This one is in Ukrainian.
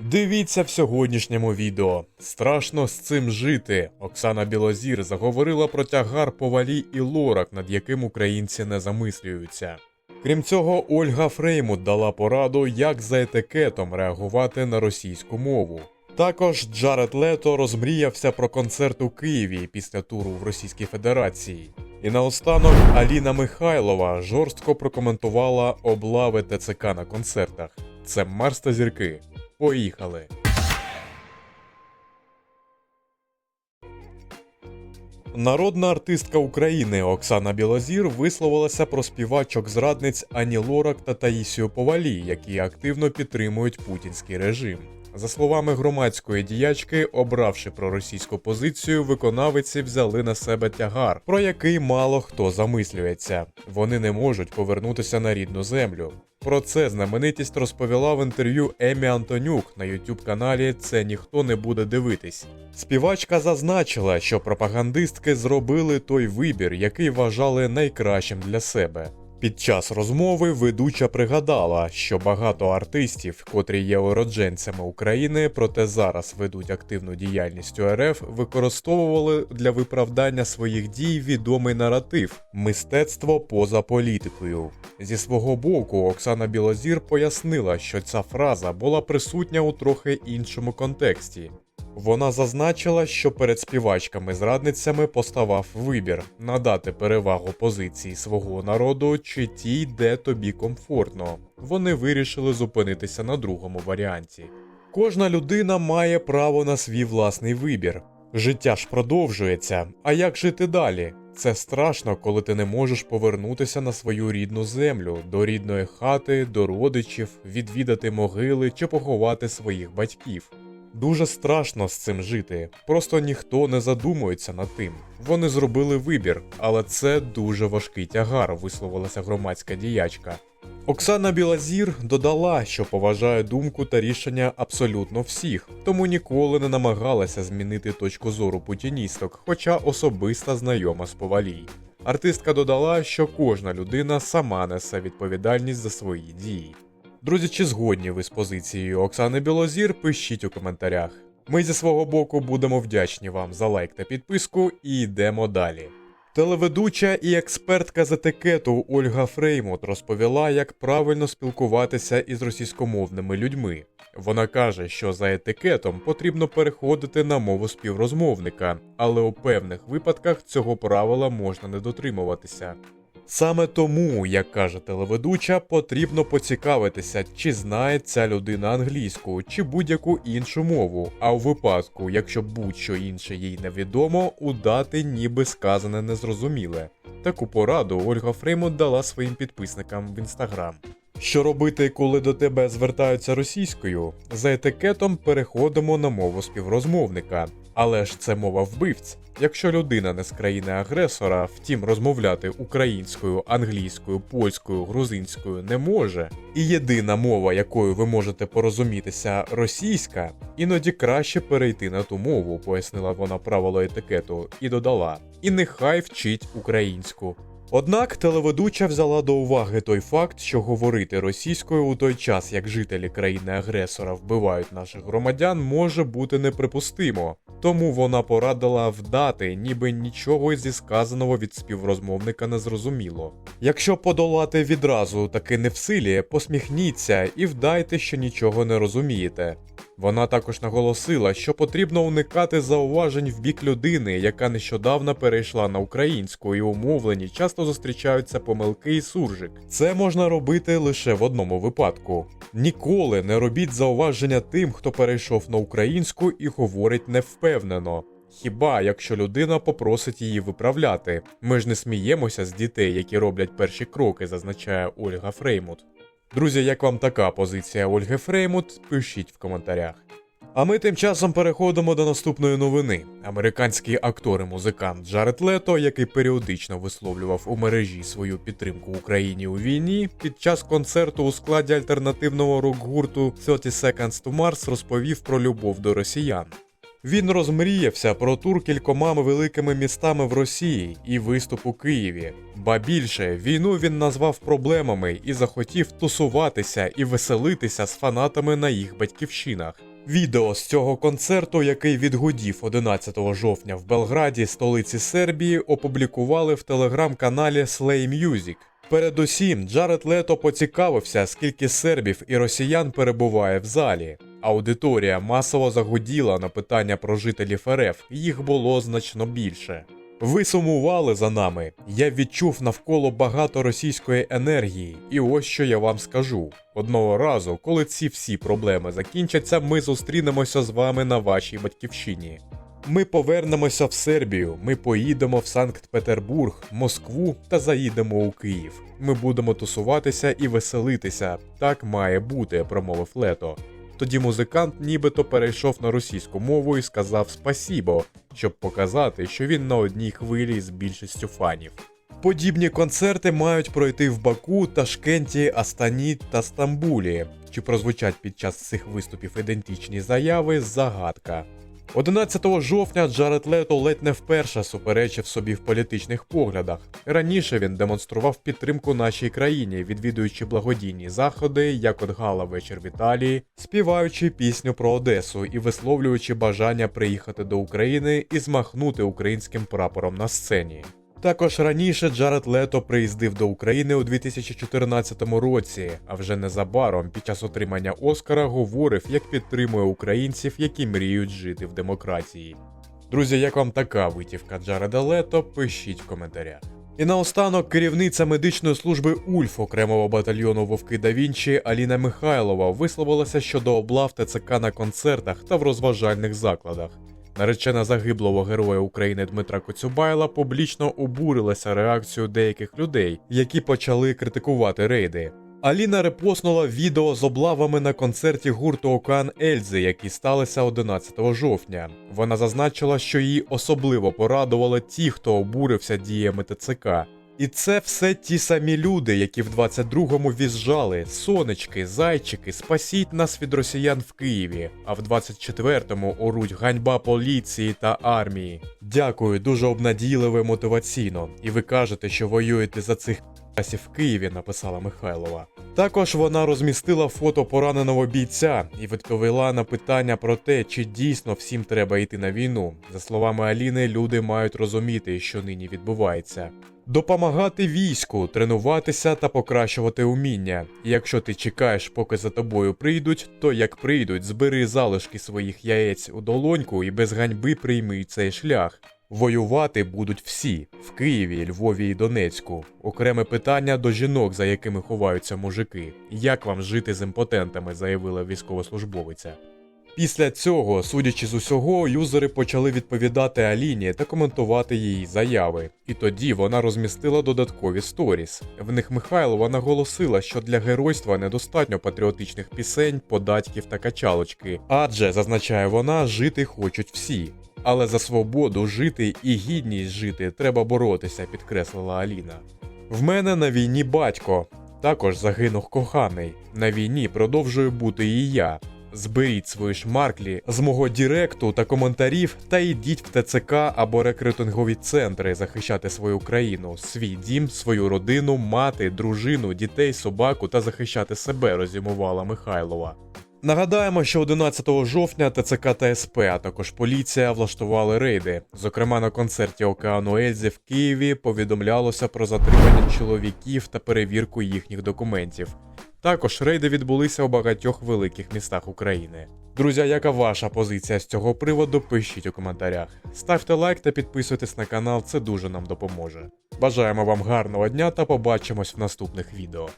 Дивіться в сьогоднішньому відео. Страшно з цим жити. Оксана Білозір заговорила про тягар повалі і лорак, над яким українці не замислюються. Крім цього, Ольга Фреймут дала пораду, як за етикетом реагувати на російську мову. Також Джаред Лето розмріявся про концерт у Києві після туру в Російській Федерації. І наостанок Аліна Михайлова жорстко прокоментувала облави ТЦК на концертах. Це Марс та зірки. Поїхали! Народна артистка України Оксана Білозір висловилася про співачок зрадниць Ані Лорак та Таїсію Повалі, які активно підтримують путінський режим. За словами громадської діячки, обравши проросійську позицію, виконавиці взяли на себе тягар, про який мало хто замислюється. Вони не можуть повернутися на рідну землю. Про це знаменитість розповіла в інтерв'ю Емі Антонюк на youtube каналі Це ніхто не буде дивитись. Співачка зазначила, що пропагандистки зробили той вибір, який вважали найкращим для себе. Під час розмови ведуча пригадала, що багато артистів, котрі є уродженцями України, проте зараз ведуть активну діяльність РФ, використовували для виправдання своїх дій відомий наратив мистецтво поза політикою. Зі свого боку, Оксана Білозір пояснила, що ця фраза була присутня у трохи іншому контексті. Вона зазначила, що перед співачками-зрадницями поставав вибір надати перевагу позиції свого народу чи тій, де тобі комфортно. Вони вирішили зупинитися на другому варіанті. Кожна людина має право на свій власний вибір. Життя ж продовжується. А як жити далі? Це страшно, коли ти не можеш повернутися на свою рідну землю, до рідної хати, до родичів, відвідати могили чи поховати своїх батьків. Дуже страшно з цим жити, просто ніхто не задумується над тим. Вони зробили вибір, але це дуже важкий тягар, висловилася громадська діячка. Оксана Білазір додала, що поважає думку та рішення абсолютно всіх, тому ніколи не намагалася змінити точку зору путіністок, хоча особиста знайома з повалій. Артистка додала, що кожна людина сама несе відповідальність за свої дії. Друзі, чи згодні ви з позицією Оксани Білозір? Пишіть у коментарях. Ми зі свого боку будемо вдячні вам за лайк та підписку і йдемо далі. Телеведуча і експертка з етикету Ольга Фреймут розповіла, як правильно спілкуватися із російськомовними людьми. Вона каже, що за етикетом потрібно переходити на мову співрозмовника, але у певних випадках цього правила можна не дотримуватися. Саме тому, як каже телеведуча, потрібно поцікавитися, чи знає ця людина англійську чи будь-яку іншу мову. А у випадку, якщо будь-що інше їй невідомо, удати ніби сказане незрозуміле. Таку пораду Ольга Фреймут дала своїм підписникам в інстаграм. Що робити, коли до тебе звертаються російською? За етикетом переходимо на мову співрозмовника. Але ж це мова вбивць. Якщо людина не з країни агресора, втім розмовляти українською, англійською, польською, грузинською не може. І єдина мова, якою ви можете порозумітися, російська, іноді краще перейти на ту мову, пояснила вона правило етикету, і додала: і нехай вчить українську. Однак телеведуча взяла до уваги той факт, що говорити російською у той час, як жителі країни-агресора вбивають наших громадян, може бути неприпустимо. Тому вона порадила вдати, ніби нічого зі сказаного від співрозмовника не зрозуміло. Якщо подолати відразу таки не в силі, посміхніться і вдайте, що нічого не розумієте. Вона також наголосила, що потрібно уникати зауважень в бік людини, яка нещодавно перейшла на українську, і умовлені часто зустрічаються помилки і суржик. Це можна робити лише в одному випадку. Ніколи не робіть зауваження тим, хто перейшов на українську і говорить невпевнено. Хіба якщо людина попросить її виправляти? Ми ж не сміємося з дітей, які роблять перші кроки, зазначає Ольга Фреймут. Друзі, як вам така позиція Ольги Фреймут? Пишіть в коментарях. А ми тим часом переходимо до наступної новини. Американський актор і музикант Джаред Лето, який періодично висловлював у мережі свою підтримку Україні у війні, під час концерту у складі альтернативного рок-гурту 30 Seconds to Mars розповів про любов до росіян. Він розмріявся про тур кількома великими містами в Росії і виступ у Києві. Ба більше війну він назвав проблемами і захотів тусуватися і веселитися з фанатами на їх батьківщинах. Відео з цього концерту, який відгудів 11 жовтня в Белграді, столиці Сербії, опублікували в телеграм-каналі Slay Music. Передусім, Джаред Лето поцікавився, скільки сербів і росіян перебуває в залі. Аудиторія масово загуділа на питання про жителів РФ, їх було значно більше. Ви сумували за нами. Я відчув навколо багато російської енергії, і ось що я вам скажу: одного разу, коли ці всі проблеми закінчаться, ми зустрінемося з вами на вашій батьківщині. Ми повернемося в Сербію, ми поїдемо в Санкт-Петербург, Москву та заїдемо у Київ. Ми будемо тусуватися і веселитися. Так має бути, промовив Лето. Тоді музикант нібито перейшов на російську мову і сказав спасібо, щоб показати, що він на одній хвилі з більшістю фанів. Подібні концерти мають пройти в Баку, Ташкенті, Астані та Стамбулі. Чи прозвучать під час цих виступів ідентичні заяви загадка. 11 жовтня Джаред Лето ледь не вперше суперечив собі в політичних поглядах. Раніше він демонстрував підтримку нашій країні, відвідуючи благодійні заходи, як от гала вечір в Італії, співаючи пісню про Одесу і висловлюючи бажання приїхати до України і змахнути українським прапором на сцені. Також раніше Джаред Лето приїздив до України у 2014 році, а вже незабаром під час отримання Оскара говорив, як підтримує українців, які мріють жити в демократії. Друзі, як вам така витівка Джареда Лето? Пишіть в коментарях. І наостанок керівниця медичної служби Ульф окремого батальйону Вовки да Вінчі Аліна Михайлова висловилася щодо облав ТЦК на концертах та в розважальних закладах. Наречена загиблого героя України Дмитра Коцюбайла публічно обурилася реакцією деяких людей, які почали критикувати рейди. Аліна репостнула відео з облавами на концерті гурту Океан Ельзи, які сталися 11 жовтня. Вона зазначила, що її особливо порадували ті, хто обурився діями ТЦК. І це все ті самі люди, які в 22-му візжали, сонечки, зайчики, спасіть нас від росіян в Києві, а в 24-му оруть ганьба поліції та армії. Дякую, дуже обнадійливо і мотиваційно. І ви кажете, що воюєте за цих в Києві, написала Михайлова. Також вона розмістила фото пораненого бійця і відповіла на питання про те, чи дійсно всім треба йти на війну. За словами Аліни, люди мають розуміти, що нині відбувається. Допомагати війську, тренуватися та покращувати уміння. Якщо ти чекаєш, поки за тобою прийдуть, то як прийдуть, збери залишки своїх яєць у долоньку і без ганьби прийми цей шлях. Воювати будуть всі в Києві, Львові і Донецьку. Окреме питання до жінок, за якими ховаються мужики. Як вам жити з імпотентами, заявила військовослужбовиця. Після цього, судячи з усього, юзери почали відповідати Аліні та коментувати її заяви. І тоді вона розмістила додаткові сторіс. В них Михайлова наголосила, що для геройства недостатньо патріотичних пісень, податків та качалочки, адже зазначає вона, жити хочуть всі. Але за свободу жити і гідність жити треба боротися, підкреслила Аліна. В мене на війні батько. Також загинув коханий. На війні продовжую бути і я. Зберіть свої шмарклі з мого діректу та коментарів та йдіть в ТЦК або рекрутингові центри захищати свою країну, свій дім, свою родину, мати, дружину, дітей, собаку та захищати себе, розімувала Михайлова. Нагадаємо, що 11 жовтня ТЦК та СП, а також поліція влаштували рейди. Зокрема, на концерті Океану Ельзи в Києві повідомлялося про затримання чоловіків та перевірку їхніх документів. Також рейди відбулися у багатьох великих містах України. Друзі, яка ваша позиція з цього приводу? Пишіть у коментарях. Ставте лайк та підписуйтесь на канал, це дуже нам допоможе. Бажаємо вам гарного дня та побачимось в наступних відео.